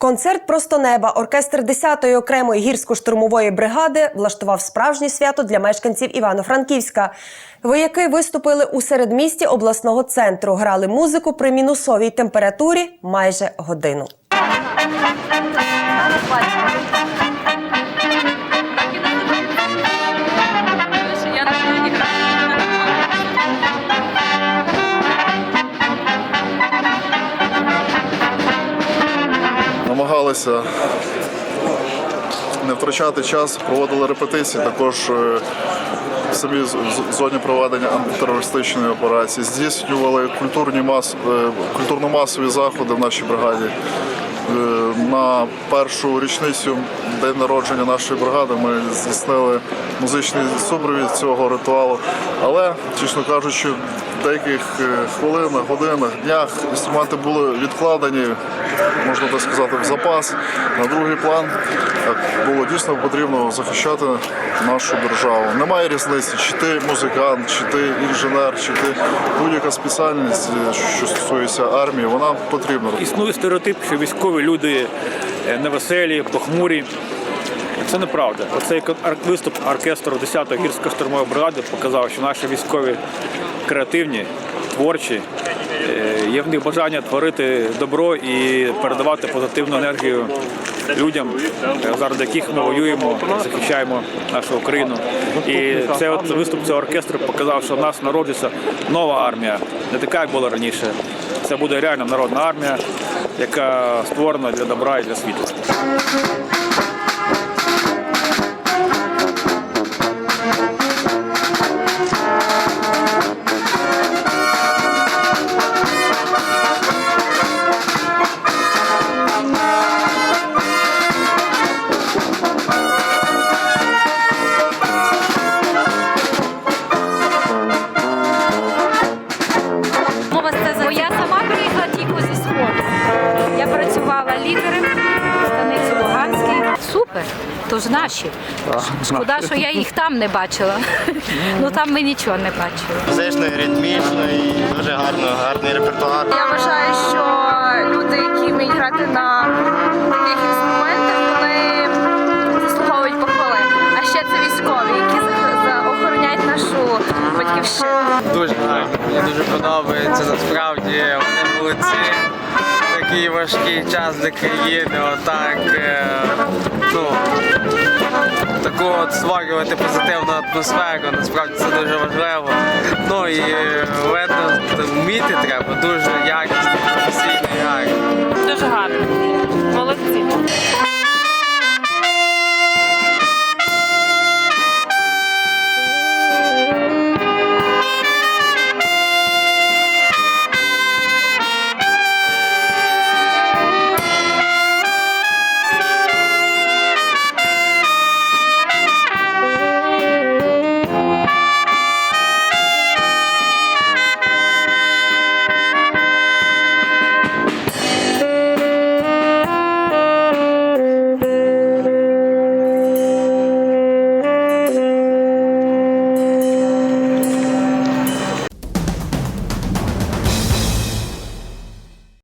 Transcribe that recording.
Концерт просто неба. Оркестр 10-ї окремої гірсько-штурмової бригади влаштував справжнє свято для мешканців Івано-Франківська. Вояки виступили у середмісті обласного центру, грали музику при мінусовій температурі майже годину. Намагалися не втрачати час, проводили репетиції, також е, в самій зоні проведення антитерористичної операції, здійснювали культурні мас, е, культурно-масові заходи в нашій бригаді. Е, На першу річницю день народження нашої бригади ми здійснили музичний супровід цього ритуалу. Але, чесно кажучи, в деяких е, хвилинах, годинах, днях інструменти були відкладені, можна так сказати, в запас на другий план. Було дійсно потрібно захищати нашу державу. Немає різниці, чи ти музикант, чи ти інженер, чи ти будь-яка спеціальність, е, що стосується армії, вона потрібна. Існує стереотип, що військові люди е, невеселі, похмурі. Це неправда. Оцей виступ оркестру 10-ї гірсько-штурмової бригади показав, що наші військові креативні, творчі, е, є в них бажання творити добро і передавати позитивну енергію людям, е, заради яких ми воюємо, захищаємо нашу Україну. І це от виступ цього оркестру показав, що в нас народиться нова армія, не така, як була раніше. Це буде реально народна армія, яка створена для добра і для світу. Працювала лідером станиці Луганській. Супер, то ж наші. Шкода, що я їх там не бачила. Ну там ми нічого не бачили. Музично, і ритмічно і дуже гарно, гарний репертуар. Я вважаю, що люди, які вміють грати на таких інструментах, вони заслуговують похвали. А ще це військові, які охороняють нашу батьківщину. Дуже гарно. Мені дуже подобається. Насправді вони молодці. Такий важкий час для країни. Отак. е, Ну, таку от створювати позитивну атмосферу. Насправді це дуже важливо. Ну і е, видно, вміти треба дуже якісно,